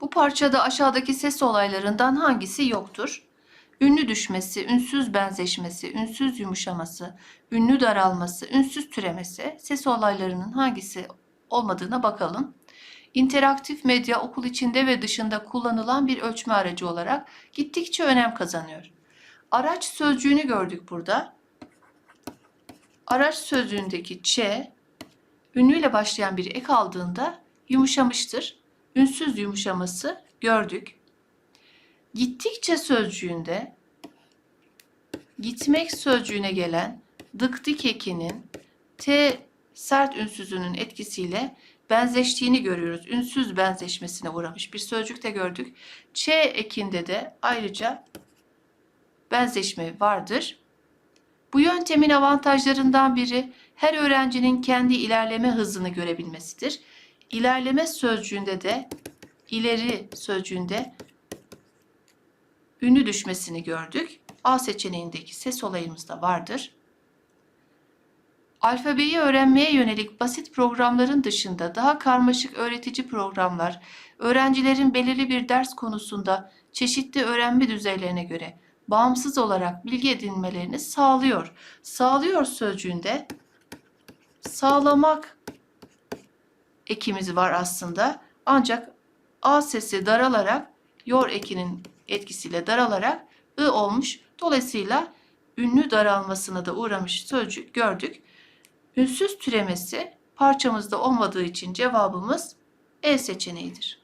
Bu parçada aşağıdaki ses olaylarından hangisi yoktur? Ünlü düşmesi, ünsüz benzeşmesi, ünsüz yumuşaması, ünlü daralması, ünsüz türemesi ses olaylarının hangisi olmadığına bakalım. İnteraktif medya okul içinde ve dışında kullanılan bir ölçme aracı olarak gittikçe önem kazanıyor. Araç sözcüğünü gördük burada. Araç sözcüğündeki ç, ünlüyle başlayan bir ek aldığında yumuşamıştır. Ünsüz yumuşaması gördük. Gittikçe sözcüğünde gitmek sözcüğüne gelen dık ekinin t sert ünsüzünün etkisiyle benzeştiğini görüyoruz. Ünsüz benzeşmesine uğramış bir sözcükte gördük. Ç ekinde de ayrıca benzeşme vardır. Bu yöntemin avantajlarından biri her öğrencinin kendi ilerleme hızını görebilmesidir. İlerleme sözcüğünde de ileri sözcüğünde ünlü düşmesini gördük. A seçeneğindeki ses olayımız da vardır. Alfabeyi öğrenmeye yönelik basit programların dışında daha karmaşık öğretici programlar, öğrencilerin belirli bir ders konusunda çeşitli öğrenme düzeylerine göre bağımsız olarak bilgi edinmelerini sağlıyor. Sağlıyor sözcüğünde sağlamak ekimiz var aslında. Ancak A sesi daralarak yor ekinin etkisiyle daralarak ı olmuş. Dolayısıyla ünlü daralmasına da uğramış sözcük gördük. Ünsüz türemesi parçamızda olmadığı için cevabımız E seçeneğidir.